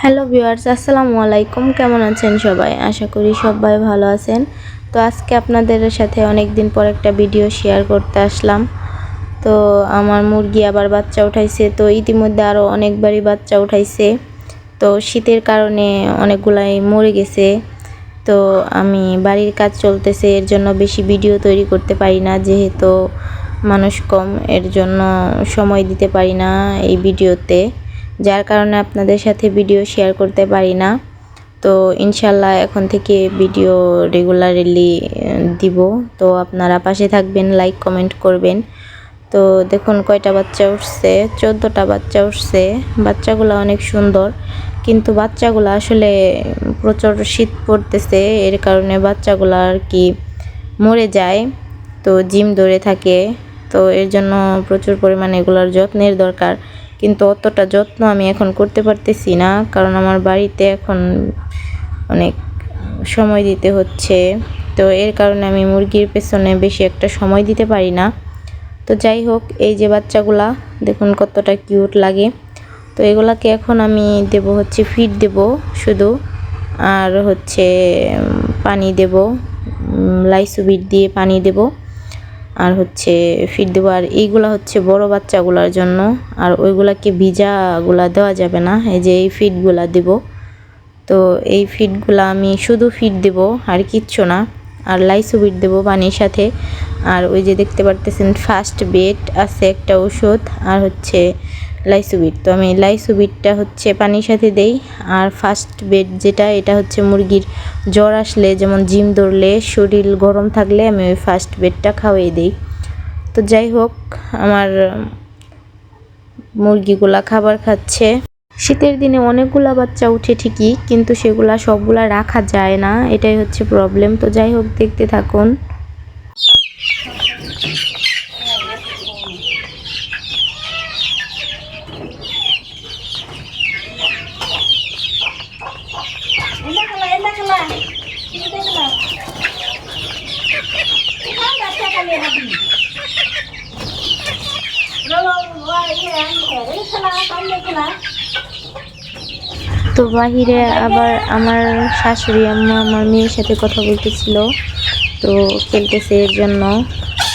Hello viewers, আসসালামু আলাইকুম। কেমন আছেন সবাই? আশা করি সবাই ভালো আছেন। তো আজকে আপনাদের সাথে অনেক দিন পর একটা ভিডিও শেয়ার করতে আসলাম। তো আমার মুরগি আবার বাচ্চা উঠাইছে। তো ইতিমধ্যে আরও অনেকবারই বাচ্চা উঠাইছে। তো শীতের কারণে অনেকগুলাই মরে গেছে। তো আমি বাড়ির কাজ চলতেছে, এর জন্য বেশি ভিডিও তৈরি করতে পারি না, যেহেতু মানুষ কম, এর জন্য সময় দিতে পারি না এই ভিডিওতে, যার কারণে আপনাদের সাথে ভিডিও শেয়ার করতে পারি না। তো ইনশাল্লাহ এখন থেকে ভিডিও রেগুলারলি দিব। তো আপনারা পাশে থাকবেন লাইক কমেন্ট করবেন। তো দেখুন কয়টা বাচ্চা উঠছে, চোদ্দোটা বাচ্চা উঠছে। বাচ্চাগুলো অনেক সুন্দর, কিন্তু বাচ্চাগুলো আসলে প্রচুর শীত পড়তেছে, এর কারণে বাচ্চাগুলো আর কি মরে যায়। তো জিম ধরে থাকে। তো এর জন্য প্রচুর পরিমাণে এগুলোর যত্নের দরকার। কিন্তু অতটা যত্ন আমি এখন করতে পারতেছি না, কারণ আমার বাড়িতে এখন অনেক সময় দিতে হচ্ছে। তো এর কারণে আমি মুরগির পেছনে বেশি একটা সময় দিতে পারি না। তো যাই হোক, এই যে বাচ্চাগুলা, দেখুন কতটা কিউট লাগে। তো এগুলাকে এখন আমি দেব হচ্ছে ফিড দেব শুধু, আর হচ্ছে পানি দেব লাইসুবিট দিয়ে পানি দেব। আর হচ্ছে ফিড দেবো আর এইগুলা হচ্ছে বড় বাচ্চাগুলার জন্য। আর ওইগুলাকে ভিজাগুলা দেওয়া যাবে না, এই যে এই ফিডগুলা দেব। তো এই ফিডগুলা আমি শুধু ফিড দেব, আর কিচ্ছু না। আর লাইসুবিট দেবো পানির সাথে। আর ওই যে দেখতে পারতেছেন, ফার্স্ট বেড আছে একটা ওষুধ। আর হচ্ছে লাইসুবিট। তো আমি লাইসুবিটটা হচ্ছে পানির সাথে দেই। আর ফার্স্ট বেড যেটা, এটা হচ্ছে মুরগির জ্বর আসলে যেমন জিম ধরলে, শরীর গরম থাকলে আমি ওই ফার্স্ট বেডটা খাওয়াই দিই। তো যাই হোক, আমার মুরগিগুলা খাবার খাচ্ছে। শীতের দিনে অনেকগুলা বাচ্চা উঠে ঠিকই, কিন্তু সেগুলা সবগুলা রাখা যায় না। এটাই হচ্ছে প্রবলেম তো যাই হোক, দেখতে থাকুন। তো বাহিরে আবার আমার শাশুড়ি আম্মা, আমার মেয়ের সাথে কথা বলতেছিল, তো খেলতেছে এর জন্য।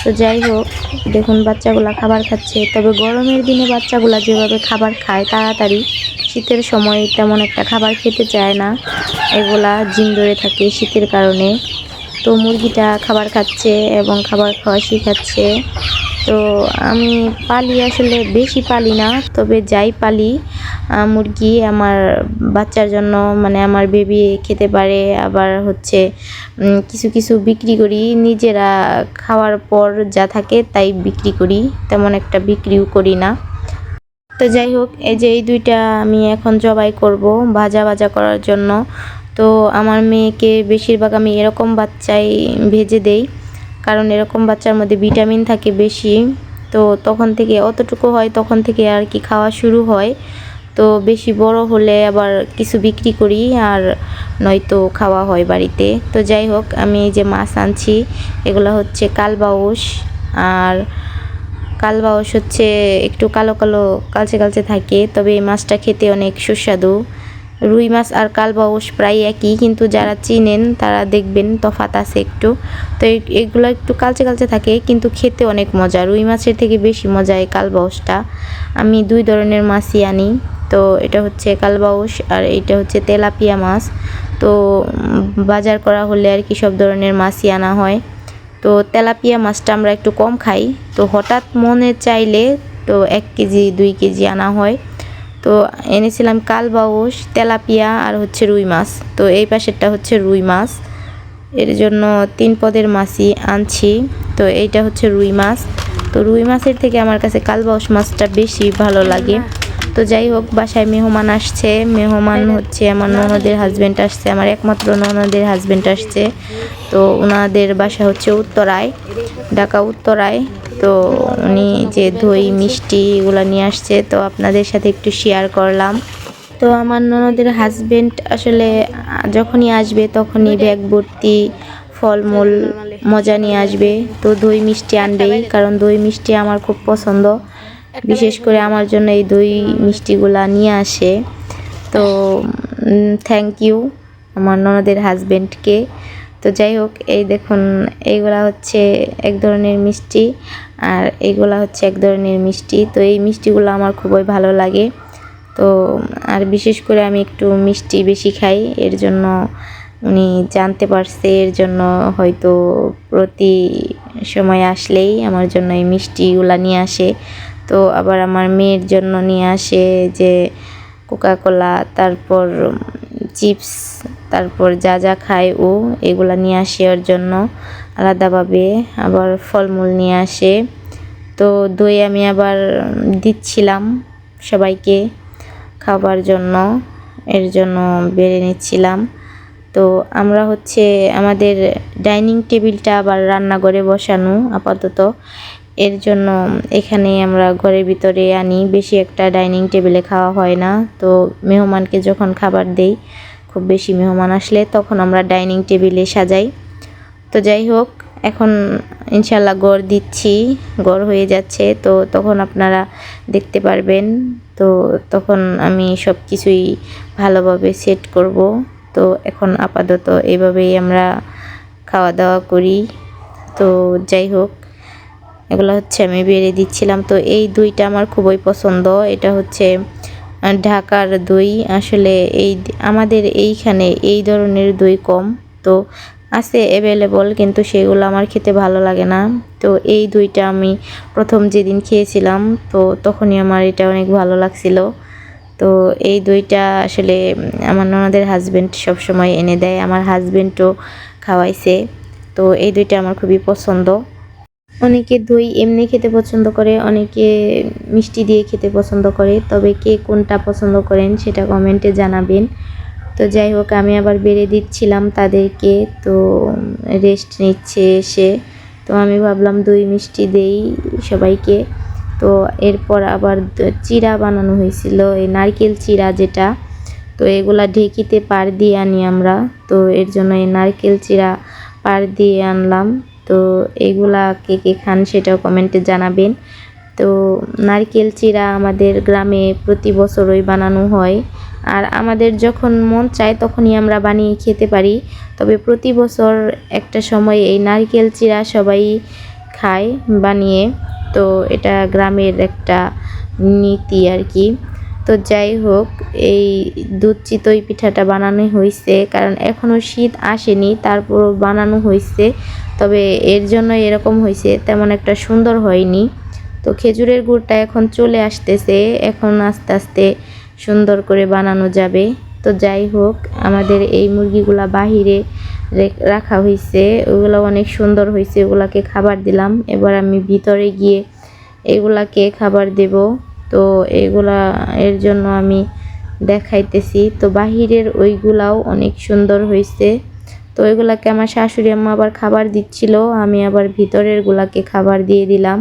তো যাই হোক, দেখুন বাচ্চাগুলা খাবার খাচ্ছে। তবে গরমের দিনে বাচ্চাগুলা যেভাবে খাবার খায় তাড়াতাড়ি, শীতের সময় তেমন একটা খাবার খেতে চায় না। এগুলা জিম ধরে থাকে শীতের কারণে। তো মুরগিটা খাবার খাচ্ছে এবং খাবার খাওয়া শিখাচ্ছে। তো আমি পালি আসলে বেশি পালি না, তবে যাই পালি। মুরগি আমার বাচ্চার জন্য মানে আমার বেবি খেতে পারে, আবার হচ্ছে কিছু কিছু বিক্রি করি। নিজেরা খাওয়ার পর যা থাকে তাই বিক্রি করি, তেমন একটা বিক্রিও করি না। তো যাই হোক, এই যে এই দুইটা আমি এখন জবাই করব ভাজা ভাজা করার জন্য। তো আমার মেয়েকে বেশিরভাগ আমি এরকম বাচ্চাই ভেজে দেই। কারণ এরকম বাচ্চার মধ্যে ভিটামিন থাকে বেশি, তো তখন থেকে অতটুকু হয়, তখন থেকে আর কি খাওয়া শুরু হয়। তো বেশি বড় হলে আবার কিছু বিক্রি করি আর নয়তো খাওয়া হয় বাড়িতে। তো যাই হোক, আমি যে মাছ আনছি, এগুলো হচ্ছে কালবাউস আর কালবাউস হচ্ছে একটু কালো কালো, কালচে কালচে থাকে, তবে এই মাছটা খেতে অনেক সুস্বাদু। রুই মাছ আর কালবাউস প্রায় একই, কিন্তু যারা চিনেন তারা দেখবেন তফাত আছে একটু। তো এগুলো একটু কালচে কালচে থাকে, কিন্তু খেতে অনেক মজা। রুই মাছের থেকে বেশি মজা এই কালবাউসটা। আমি দুই ধরনের মাছই আনি, তো এটা হচ্ছে কালবাউস আর এটা হচ্ছে তেলাপিয়া মাছ। তো বাজার করা হলে আর কি সব ধরনের মাছই আনা হয়। তো তেলাপিয়া মাছটা আমরা একটু কম খাই। তো হঠাৎ মনে চাইলে তো এক কেজি, দুই কেজি আনা হয়। তো এনেছিলাম কালবাউস, তেলাপিয়া আর হচ্ছে রুই মাছ। তো এই পাশেরটা হচ্ছে রুই মাছ। এর জন্য তিন পদের মাছই আনছি। তো এইটা হচ্ছে রুই মাছ। তো রুই মাছের থেকে আমার কাছে কালবাউস মাছটা বেশি ভালো লাগে। তো যাই হোক, বাসায় মেহমান আসছে। মেহমান হচ্ছে আমার ননদের হাজবেন্ড আসছে। আমার একমাত্র ননদের হাজবেন্ড আসছে। তো ওনাদের বাসা হচ্ছে উত্তরায়, ঢাকা উত্তরায়। তো উনি যে দই মিষ্টি এগুলো নিয়ে আসছে তো আপনাদের সাথে একটু শেয়ার করলাম। তো আমার ননদের হাজবেন্ড আসলে যখনই আসবে তখনই ব্যাগ ভর্তি ফলমূল মজা নিয়ে আসবে। তো দই মিষ্টি আনবেই কারণ দই মিষ্টি আমার খুব পছন্দ। বিশেষ করে আমার জন্য এই দই মিষ্টিগুলা নিয়ে আসে। তো থ্যাংক ইউ আমার ননদের হাজবেন্ডকে তো যাই হোক এই দেখুন এইগুলা হচ্ছে এক ধরনের মিষ্টি। আর এগুলা হচ্ছে এক ধরনের মিষ্টি। তো এই মিষ্টিগুলো আমার খুবই ভালো লাগে। তো, আর বিশেষ করে আমি একটু মিষ্টি বেশি খাই। এর জন্য উনি জানতে পারছে, এর জন্য হয়তো প্রতি সময় আসলেই আমার জন্য এই মিষ্টিগুলা নিয়ে আসে। তো আবার আমার মেয়ের জন্য নিয়ে আসে যে কোকাকোলা তারপর চিপস তারপর যা যা খায় ও এগুলা নিয়ে আসে ওর জন্য আলাদাভাবে। আবার ফলমূল নিয়ে আসে। তো দই আমি আবার দিচ্ছিলাম সবাইকে খাবার জন্য। এর জন্য বেড়ে নিচ্ছিলাম। তো আমরা হচ্ছে আমাদের ডাইনিং টেবিলটা আবার রান্নাঘরে বসানো আপাতত। এর জন্য এখানে আমরা ঘরের ভিতরে আনি। বেশি একটা ডাইনিং টেবিলে খাওয়া হয় না। তো মেহমানকে যখন খাবার দেই, খুব বেশি মেহমান আসলে তখন আমরা ডাইনিং টেবিলে সাজাই। তো যাই হোক, এখন ইনশাল্লাহ গড় দিচ্ছি, গড় হয়ে যাচ্ছে। তো তখন আপনারা দেখতে পারবেন। তো তখন আমি সব কিছুই ভালোভাবে সেট করব। তো এখন আপাতত এভাবেই আমরা খাওয়া দাওয়া করি। তো যাই হোক এগুলো হচ্ছে আমি বেড়ে দিচ্ছিলাম। তো এই দইটা আমার খুবই পছন্দ। এটা হচ্ছে ঢাকার দই। আসলে এই আমাদের এইখানে এই ধরনের দই কম। তো আছে অ্যাভেলেবল কিন্তু সেগুলো আমার খেতে ভালো লাগে না। তো এই দইটা আমি প্রথম যেদিন খেয়েছিলাম, তো তখনই আমার এটা অনেক ভালো লাগছিল। তো এই দইটা আসলে, আমার ননদের হাজবেন্ড সবসময় এনে দেয়। আমার হাজব্যান্ডও খাওয়াইছে। তো এই দুইটা আমার খুবই পছন্দ। অনেকে দই এমনি খেতে পছন্দ করে, অনেকে মিষ্টি দিয়ে খেতে পছন্দ করে, তবে কে কোনটা পছন্দ করেন সেটা কমেন্টে জানাবেন। তো যাই হোক, আমি আবার বেড়ে দিচ্ছিলাম তাদেরকে, তো রেস্ট নিচ্ছে এসে তো আমি ভাবলাম দই মিষ্টি দেই সবাইকে। তো এরপর আবার চিড়া বানানো হয়েছিল, এই নারকেল চিরা যেটা। তো এগুলা ঢেকিতে পার দিয়ে আনি আমরা। তো এর জন্য এই নারকেল চিড়া পার দিয়ে আনলাম। তো এগুলা কে কে খান সেটাও কমেন্টে জানাবেন। তো নারকেল চিড়া আমাদের গ্রামে প্রতি বছরই বানানো হয়। আর আমাদের যখন মন চায় তখনই আমরা বানিয়ে খেতে পারি। তবে প্রতি বছর একটা সময় এই নারকেল চিড়া সবাই খায় বানিয়ে। তো এটা গ্রামের একটা নীতি আর কি। তো যাই হোক, এই দুধ চিতই পিঠাটা বানানো হয়েছে কারণ এখনও শীত আসেনি, তারপরও বানানো হয়েছে তবে এর জন্য এরকম হয়েছে, তেমন একটা সুন্দর হয়নি। তো খেজুরের গুড়টা এখন চলে আসতেছে, এখন আস্তে আস্তে সুন্দর করে বানানো যাবে। তো যাই হোক, আমাদের এই মুরগিগুলা বাহিরে রাখা হয়েছে ওগুলো অনেক সুন্দর হয়েছে ওগুলাকে খাবার দিলাম। এবার আমি ভিতরে গিয়ে এগুলাকে খাবার দেব। তো এগুলা, এর জন্য আমি দেখাইতেছি। তো বাহিরের ওইগুলাও অনেক সুন্দর হয়েছে তো ওইগুলাকে আমার শাশুড়ি আম্মা আবার খাবার দিচ্ছিল, আমি আবার ভিতরের গুলাকে খাবার দিয়ে দিলাম।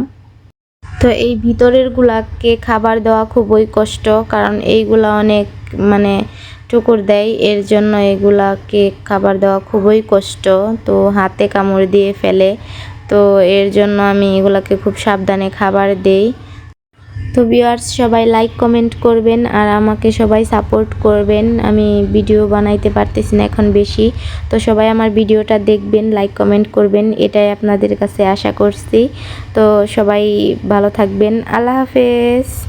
তো এই ভিতরের গুলাকে খাবার দেওয়া খুবই কষ্ট, কারণ এইগুলা অনেক মানে ঠুকুর দেয়, এর জন্য এগুলাকে খাবার দেওয়া খুবই কষ্ট। তো হাতে কামড় দিয়ে ফেলে, তো এর জন্য আমি এগুলাকে খুব সাবধানে খাবার দেই। তো ভিউয়ার্স সবাই লাইক কমেন্ট করবেন আর আমাকে সবাই সাপোর্ট করবেন। আমি ভিডিও বানাইতে পারতেছি না এখন বেশি। তো সবাই আমার ভিডিওটা দেখবেন লাইক কমেন্ট করবেন, এটাই আপনাদের কাছে আশা করছি। তো সবাই ভালো থাকবেন। আল্লাহ হাফেজ।